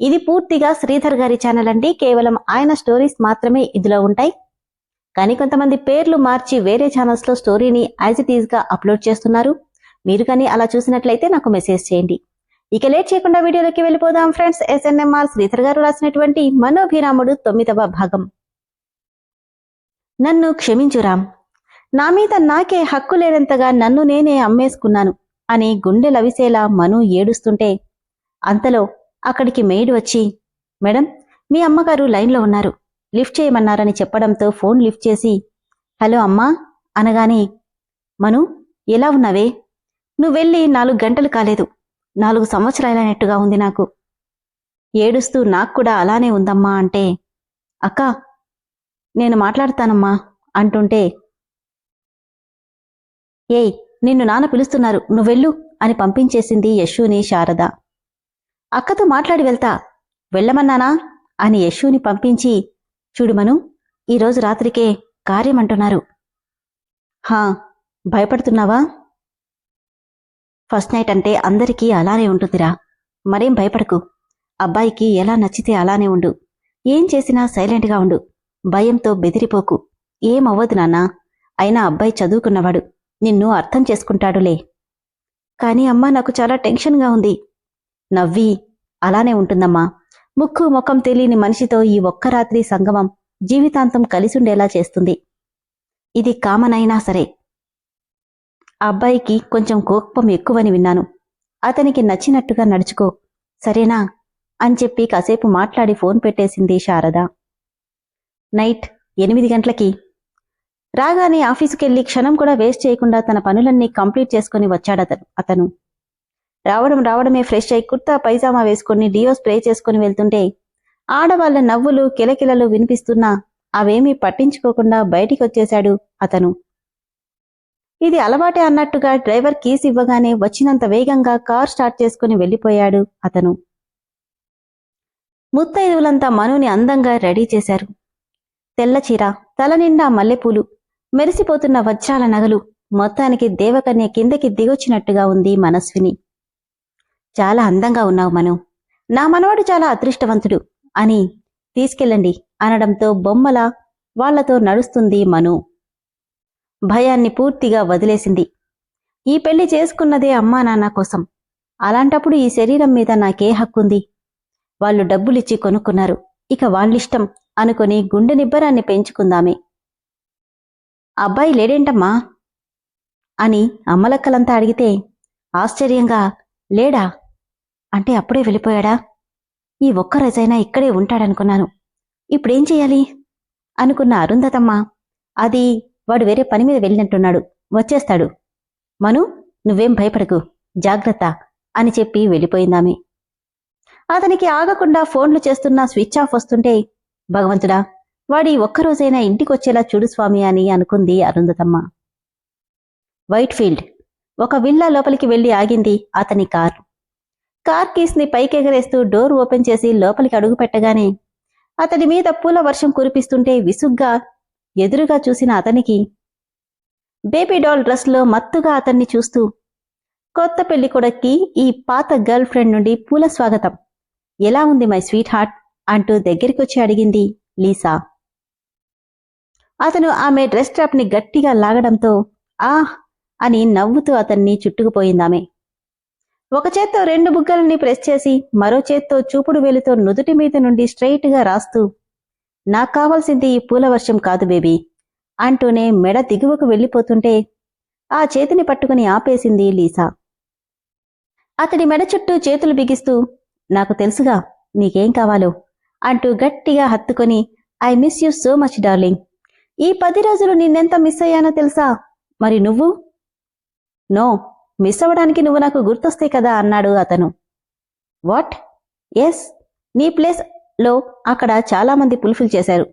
ఇది పూర్తిగా శ్రీధర్ గారి ఛానల్ అండి. కేవలం ఆయన స్టోరీస్ మాత్రమే ఇందులో ఉంటాయి. కానీ కొంతమంది పేర్లు మార్చి వేరే ఛానల్స్లో స్టోరీని యాజ్ ఇట్ ఈజ్గా అప్లోడ్ చేస్తున్నారు. మీరు కానీ అలా చూసినట్లయితే నాకు మెసేజ్ చేయండి. ఇక లేట్ చేయకుండా వీడియోలోకి వెళ్ళిపోదాం ఫ్రెండ్స్ ఎస్ఎన్ఎంఆర్ శ్రీధర్ గారు రాసినటువంటి మనోభిరాముడు తొమ్మిదవ భాగం. నన్ను క్షమించురామ్ నా మీద నాకే హక్కు లేనంతగా నన్ను నేనే అమ్మేసుకున్నాను అని గుండె లవిసేలా మను ఏడుస్తుంటే అంతలో అక్కడికి మెయిడ్ వచ్చి మేడం మీ అమ్మగారు లైన్లో ఉన్నారు. లిఫ్ట్ చేయమన్నారని చెప్పడంతో ఫోన్ లిఫ్ట్ చేసి హలో అమ్మా అనగానే మను ఎలా ఉన్నావే? నువ్వెళ్ళి నాలుగు గంటలు కాలేదు. నాలుగు సంవత్సరాలైనట్టుగా ఉంది నాకు. ఏడుస్తూ నాకు కూడా అలానే ఉందమ్మా అంటే అక్క నేను మాట్లాడతానమ్మా అంటుంటే ఏయ్ నిన్ను నాన్న పిలుస్తున్నారు. నువ్వెళ్ళు అని పంపించేసింది యశుని శారద. అక్కతో మాట్లాడి వెళ్తా. వెళ్ళమన్నానా? అని యశుని పంపించి చూడుమను ఈరోజు రాత్రికే కార్యమంటున్నారు. హా భయపడుతున్నావా? ఫస్ట్ నైట్ అంటే అందరికీ అలానే ఉంటుందిరా. మరేం భయపడకు. అబ్బాయికి ఎలా నచ్చితే అలానే ఉండు. ఏం చేసినా సైలెంట్గా ఉండు. భయంతో బెదిరిపోకు. ఏం అవ్వదు నాన్నా. అయినా అబ్బాయి చదువుకున్నవాడు. నిన్ను అర్థం చేసుకుంటాడులే. కాని అమ్మా నాకు చాలా టెన్షన్గా ఉంది. నవ్వి అలానే ఉంటుందమ్మా. ముక్కు ముఖం తెలియని మనిషితో ఈ ఒక్క రాత్రి సంగమం జీవితాంతం కలిసుండేలా చేస్తుంది. ఇది కామనైనా సరే. అబ్బాయికి కొంచెం కోపం ఎక్కువని విన్నాను. అతనికి నచ్చినట్టుగా నడుచుకో. సరేనా? అని చెప్పి కాసేపు మాట్లాడి ఫోన్ పెట్టేసింది శారద. నైట్ ఎనిమిది గంటలకి. రాగానే ఆఫీసుకెళ్ళి క్షణం కూడా వేస్ట్ చేయకుండా తన పనులన్నీ కంప్లీట్ చేసుకుని వచ్చాడతను అతను. రావడం రావడమే ఫ్రెష్ అయి కుర్తా పైజామా వేసుకుని డియో స్ప్రే చేసుకుని వెళ్తుంటే ఆడవాళ్ళ నవ్వులు కిలకిలలు వినిపిస్తున్నా అవేమీ పట్టించుకోకుండా బయటికి వచ్చేశాడు అతను. ఇది అలవాటే అన్నట్టుగా డ్రైవర్ కీస్ ఇవ్వగానే వచ్చినంత వేగంగా కార్ స్టార్ట్ చేసుకుని వెళ్ళిపోయాడు అతను. ముత్తైదువులంతా మనుని అందంగా రెడీ చేశారు. తెల్ల చీర తల నిండా మల్లెపూలు మెరిసిపోతున్న వజ్రాల నగలు మొత్తానికి దేవకన్య కిందకి దిగొచ్చినట్టుగా ఉంది మనస్విని. చాలా అందంగా ఉన్నావు మను. నా మనవాడు చాలా అదృష్టవంతుడు అని తీసుకెళ్ళండి అనడంతో బొమ్మల వాళ్ళతో నడుస్తుంది మను. భయాన్ని పూర్తిగా వదిలేసింది. ఈ పెళ్ళి చేసుకున్నదే అమ్మా నాన్న కోసం. అలాంటప్పుడు ఈ శరీరం మీద నాకే హక్కుంది. వాళ్ళు డబ్బులిచ్చి కొనుక్కున్నారు. ఇక వాళ్ళిష్టం అనుకుని గుండె నిబ్బరాన్ని పెంచుకుందామే. అబ్బాయి లేడేంటమ్మా? అని అమ్మలక్కలంతా అడిగితే ఆశ్చర్యంగా లేడా? అంటే అప్పుడే వెళ్ళిపోయాడా? ఈ ఒక్క రోజైనా ఇక్కడే ఉంటాడనుకున్నాను. ఇప్పుడేం చెయ్యాలి అనుకున్న అరుంధతమ్మ. అది వాడు వేరే పని మీద వెళ్ళినట్టున్నాడు. వచ్చేస్తాడు. మను నువ్వేం భయపడకు. జాగ్రత్త అని చెప్పి వెళ్ళిపోయిందామె. అతనికి ఆగకుండా ఫోన్లు చేస్తున్న స్విచ్ ఆఫ్ వస్తుంటే భగవంతుడా వాడి ఒక్కరోజైనా ఇంటికొచ్చేలా చూడు స్వామి అని అనుకుంది అరుంధతమ్మ. వైట్ ఫీల్డ్ ఒక విల్లా లోపలికి వెళ్ళి ఆగింది అతని కార్. కార్ కీస్ని పైకెగరేస్తూ డోర్ ఓపెన్ చేసి లోపలికి అడుగు పెట్టగానే అతడి మీద పూల వర్షం కురిపిస్తుంటే విసుగ్గా ఎదురుగా చూసిన అతనికి బేబీ డాల్ డ్రెస్లో మత్తుగా అతన్ని చూస్తూ కొత్త పెళ్ళి కొడక్కి ఈ పాత గర్ల్ ఫ్రెండ్ నుండి పూల స్వాగతం. ఎలా ఉంది మై స్వీట్ హార్ట్ అంటూ దగ్గరికొచ్చి అడిగింది లీసా. అతను ఆమె డ్రెస్ ట్రాప్ని గట్టిగా లాగడంతో ఆహ్ అని నవ్వుతూ అతన్ని చుట్టుకుపోయిందామె. ఒక చేత్తో రెండు బుగ్గలని ప్రెస్ చేసి మరో చేత్తో చూపుడు వేలితో నుదుటి మీద నుండి స్ట్రైట్గా రాస్తూ నాకు కావాల్సింది ఈ పూల వర్షం కాదు బేబీ అంటూనే మెడ దిగువకు వెళ్ళిపోతుంటే ఆ చేతిని పట్టుకుని ఆపేసింది లీసా. అతడి మెడ చుట్టూ చేతులు బిగిస్తూ నాకు తెలుసుగా నీకేం కావాలో అంటూ గట్టిగా హత్తుకొని I miss you so much darling. ఈ పది రోజులు నిన్నెంత మిస్ అయ్యానో తెలుసా? మరి నువ్వు? నో మిస్ అవ్వడానికి నువ్వు నాకు గుర్తొస్తే కదా అన్నాడు అతను. వాట్? ఎస్ నీ ప్లేస్లో అక్కడ చాలా మంది పుల్ఫిల్ చేశారు.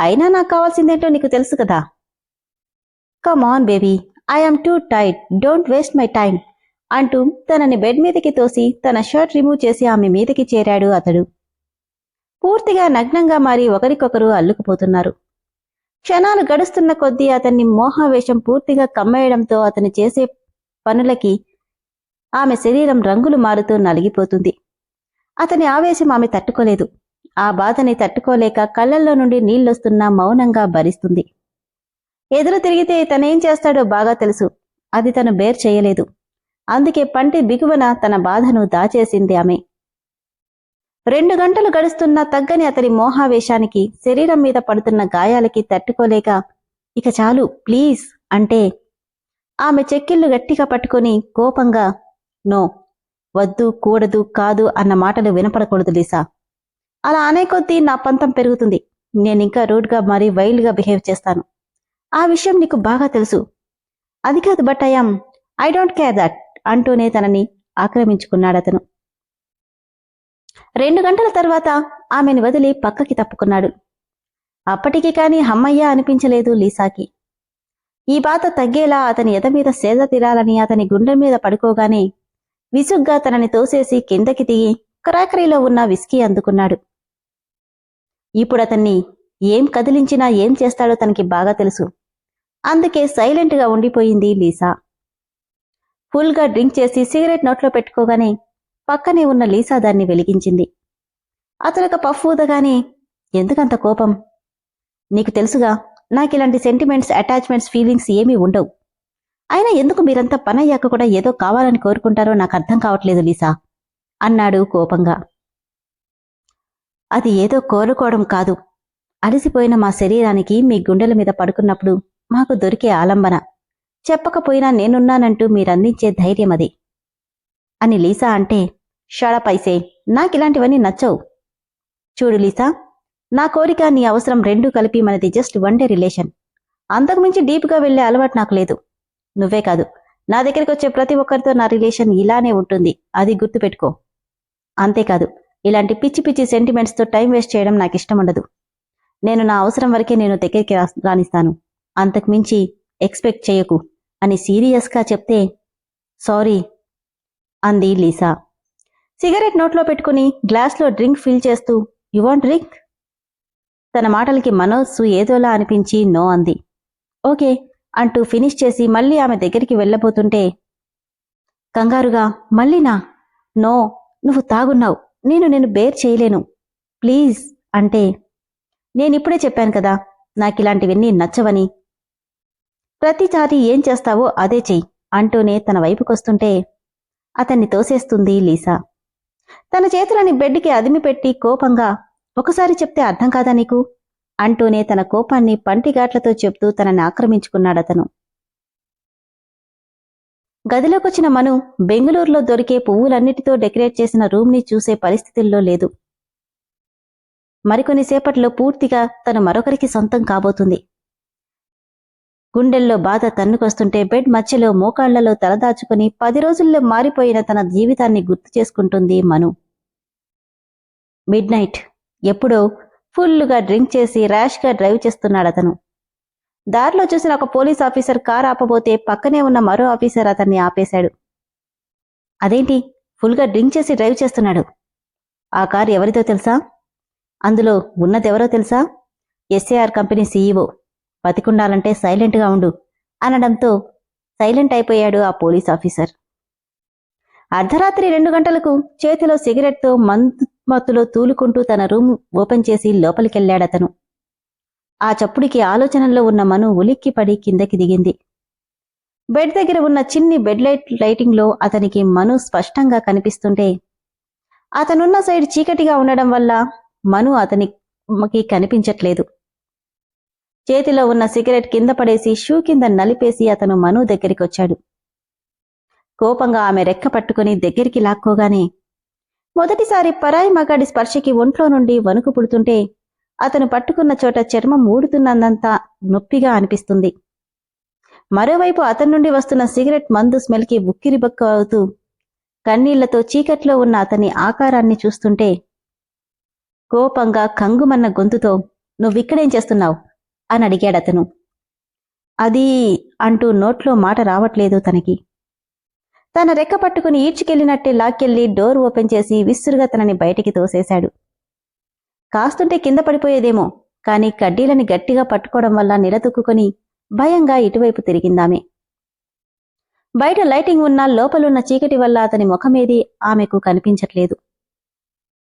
అయినా నాకు కావాల్సిందేంటో నీకు తెలుసు కదా. Come on baby I'm too tight don't waste my time అంటూ తనని బెడ్ మీదకి తోసి తన షర్ట్ రిమూవ్ చేసి ఆమె మీదకి చేరాడు అతడు. పూర్తిగా నగ్నంగా మారి ఒకరికొకరు అల్లుకుపోతున్నారు. క్షణాలు గడుస్తున్న కొద్దీ అతన్ని మోహావేశం పూర్తిగా కమ్మేయడంతో అతను చేసే పనులకి ఆమె శరీరం రంగులు మారుతూ నలిగిపోతుంది. అతని ఆవేశం ఆమె తట్టుకోలేదు. ఆ బాధని తట్టుకోలేక కళ్ళల్లో నుండి నీళ్ళొస్తున్నా మౌనంగా భరిస్తుంది. ఎదురు తిరిగితే తనేం చేస్తాడో బాగా తెలుసు. అది తను బేర్ చేయలేదు. అందుకే పంటి బిగువన తన బాధను దాచేసింది ఆమె. రెండు గంటలు గడుస్తున్నా తగ్గని అతని మోహావేశానికి శరీరం మీద పడుతున్న గాయాలకి తట్టుకోలేక ఇక చాలు ప్లీజ్ అంటే ఆమె చెక్కిళ్ళు గట్టిగా పట్టుకొని కోపంగా నో వద్దు కూడదు కాదు అన్న మాటలు వినపడకూడదు లీసా. అలా అనే కొద్దీ నా పంతం పెరుగుతుంది. నేనింకా రూడ్గా మరీ వైల్డ్గా బిహేవ్ చేస్తాను. ఆ విషయం నీకు బాగా తెలుసు. అది కాదు but I'm I don't care that అంటూనే తనని ఆక్రమించుకున్నాడతను. రెండు గంటల తర్వాత ఆమెను వదిలి పక్కకి తప్పుకున్నాడు. అప్పటికి కాని హమ్మయ్య అనిపించలేదు లీసాకి. ఈ బాధ తగ్గేలా అతని ఎద మీద సేద తీరాలని అతని గుండె మీద పడుకోగానే విసుగ్గా తనని తోసేసి కిందకి దిగి క్రాకరీలో ఉన్న విస్కీ అందుకున్నాడు. ఇప్పుడు అతన్ని ఏం కదిలించినా ఏం చేస్తాడో తనకి బాగా తెలుసు. అందుకే సైలెంట్గా ఉండిపోయింది లీసా. ఫుల్గా డ్రింక్ చేసి సిగరెట్ నోట్లో పెట్టుకోగానే పక్కనే ఉన్న లీసా దాన్ని వెలిగించింది. అతనొక పఫ్ ఊదగానే ఎందుకంత కోపం? నీకు తెలుసుగా నాకు ఇలాంటి సెంటిమెంట్స్ అటాచ్మెంట్స్ ఫీలింగ్స్ ఏమీ ఉండవు. అయినా ఎందుకు మీరంతా పనయ్యాక కూడా ఏదో కావాలని కోరుకుంటారో నాకు అర్థం కావట్లేదు లీసా. అన్నాడు కోపంగా. అది ఏదో కోరుకోవడం కాదు. అలసిపోయిన మా శరీరానికి మీ గుండెల మీద పడుకున్నప్పుడు మాకు దొరికే ఆలంబన. చెప్పకపోయినా నేనున్నానంటూ మీరందించే ధైర్యం అది. అని లీసా అంటే షడపైసే నాకిలాంటివన్నీ నచ్చవు. చూడు లీసా నా కోరిక నీ అవసరం రెండూ కలిపి మనది జస్ట్ వన్ డే రిలేషన్ అంతకుమించి డీప్గా వెళ్ళే అలవాటు నాకు లేదు. నువ్వే కాదు నా దగ్గరికి వచ్చే ప్రతి ఒక్కరితో నా రిలేషన్ ఇలానే ఉంటుంది. అది గుర్తుపెట్టుకో. అంతేకాదు ఇలాంటి పిచ్చి పిచ్చి సెంటిమెంట్స్తో టైం వేస్ట్ చేయడం నాకు ఇష్టం ఉండదు. నేను నా అవసరం వరకే నేను దగ్గరికి రాణిస్తాను రానిస్తాను. అంతకుమించి ఎక్స్పెక్ట్ చేయకు. అని సీరియస్గా చెప్తే సారీ అంది లీసా. సిగరెట్ నోట్లో పెట్టుకుని గ్లాస్లో డ్రింక్ ఫిల్ చేస్తూ యు వాంట్ డ్రింక్ తన మాటలకి మనోస్సు ఏదోలా అనిపించి నో అంది. ఓకే అంటూ ఫినిష్ చేసి మళ్ళీ ఆమె దగ్గరికి వెళ్ళబోతుంటే కంగారుగా మళ్ళీనా? నో నువ్వు తాగున్నావు. నేను నేను బేర్ చేయలేను. ప్లీజ్ అంటే నేనిప్పుడే చెప్పాను కదా నాకిలాంటివన్నీ నచ్చవని. ప్రతిసారి ఏం చేస్తావో అదే చెయ్యి అంటూనే తన వైపుకొస్తుంటే అతన్ని తోసేస్తుంది లీసా. తన చేతులని బెడ్కి అదిమిపెట్టి కోపంగా ఒకసారి చెప్తే అర్థం కాదా నీకు? అంటూనే తన కోపాన్ని పంటిగాట్లతో చెప్తూ తనని ఆక్రమించుకున్నాడతను. గదిలోకొచ్చిన మను బెంగళూరులో దొరికే పువ్వులన్నిటితో డెకరేట్ చేసిన రూమ్ని చూసే పరిస్థితుల్లో లేదు. మరికొన్ని సేపట్లో పూర్తిగా తను మరొకరికి సొంతం కాబోతుంది. గుండెల్లో బాధ తన్నుకొస్తుంటే బెడ్ మధ్యలో మోకాళ్ళలో తలదాచుకుని పది రోజుల్లో మారిపోయిన తన జీవితాన్ని గుర్తు చేసుకుంటుంది మను. Mid night. ఎప్పుడో ఫుల్లుగా డ్రింక్ చేసి ర్యాష్గా డ్రైవ్ చేస్తున్నాడు అతను. దారిలో చూసిన ఒక పోలీస్ ఆఫీసర్ కార్ ఆపబోతే పక్కనే ఉన్న మరో ఆఫీసర్ అతన్ని ఆపేశాడు. అదేంటి? ఫుల్గా డ్రింక్ చేసి డ్రైవ్ చేస్తున్నాడు. ఆ కార్ ఎవరిదో తెలుసా? అందులో ఉన్నదెవరో తెలుసా? SAR company CEO. బతికుండాలంటే సైలెంట్గా ఉండు అనడంతో సైలెంట్ అయిపోయాడు ఆ పోలీస్ ఆఫీసర్. అర్ధరాత్రి రెండు గంటలకు చేతిలో సిగరెట్తో మత్తులో తూలుకుంటూ తన రూమ్ ఓపెన్ చేసి లోపలికెళ్ళాడతను ఆ చప్పుడికి ఆలోచనల్లో ఉన్న మను ఉలిక్కిపడి కిందకి దిగింది. బెడ్ దగ్గర ఉన్న చిన్ని బెడ్ లైట్ లైటింగ్లో అతనికి మను స్పష్టంగా కనిపిస్తుంటే అతనున్న సైడ్ చీకటిగా ఉండడం వల్ల మను అతనికి కనిపించట్లేదు. చేతిలో ఉన్న సిగరెట్ కింద పడేసి షూ కింద నలిపేసి అతను మను దగ్గరికి వచ్చాడు కోపంగా ఆమె రెక్క పట్టుకుని దగ్గరికి లాక్కోగానే మొదటిసారి పరాయి మగాడి స్పర్శకి ఒంట్లో నుండి వణుకు పుడుతుంటే అతను పట్టుకున్న చోట చర్మం ఊడుతున్నంత నొప్పిగా అనిపిస్తుంది. మరోవైపు అతని నుండి వస్తున్న సిగరెట్ మందు స్మెల్కి ఉక్కిరిబక్కు అవుతూ కన్నీళ్ళతో చీకట్లో ఉన్న అతని ఆకారాన్ని చూస్తుంటే కోపంగా కంగుమన్న గొంతుతో నువ్విక్కడేం చేస్తున్నావు? అని అడిగాడతను. అది అంటూ నోట్లో మాట రావట్లేదు తనకి. తన రెక్క పట్టుకుని ఈడ్చుకెళ్ళినట్టే లాక్కెళ్ళి డోర్ ఓపెన్ చేసి విసురుగా తనని బయటికి తోసేశాడు. కాస్తుంటే కింద పడిపోయేదేమో కాని కడ్డీలని గట్టిగా పట్టుకోవడం వల్ల నిలదొక్కుని భయంగా ఇటువైపు తిరిగిందామె. బయట లైటింగ్ ఉన్నా లోపలున్న చీకటి వల్ల అతని ముఖమేది ఆమెకు కనిపించట్లేదు.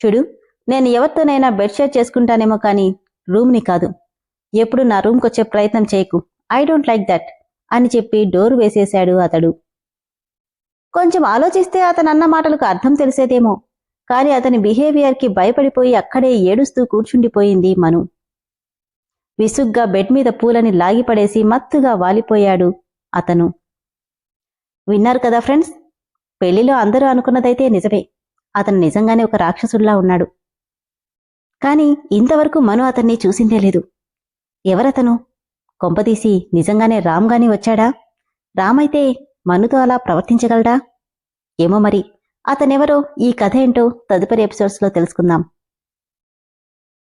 చూడు నేను ఎవరితోనైనా బెడ్షేర్ చేసుకుంటానేమో కానీ రూమ్ని కాదు. ఎప్పుడు నా రూమ్కొచ్చే ప్రయత్నం చేయకు. ఐ డోంట్ లైక్ దట్ అని చెప్పి డోర్ వేసేశాడు అతడు. కొంచెం ఆలోచిస్తే అతను అన్న మాటలకు అర్థం తెలిసేదేమో. కాని అతని బిహేవియర్కి భయపడిపోయి అక్కడే ఏడుస్తూ కూర్చుండిపోయింది మను. విసుగ్గా బెడ్ మీద పూలని లాగిపడేసి మత్తుగా వాలిపోయాడు అతను. విన్నారు కదా ఫ్రెండ్స్? పెళ్ళిలో అందరూ అనుకున్నదైతే నిజమే. అతను నిజంగానే ఒక రాక్షసుడిలా ఉన్నాడు. కాని ఇంతవరకు మను అతన్ని చూసిందే లేదు. ఎవరతను? కొంపదీసి నిజంగానే రామ్ గాని వచ్చాడా? రామైతే మనుతో అలా ప్రవర్తించగలడా? ఏమో మరి. అతనెవరో? ఈ కథ ఏంటో తదుపరి ఎపిసోడ్స్లో తెలుసుకుందాం.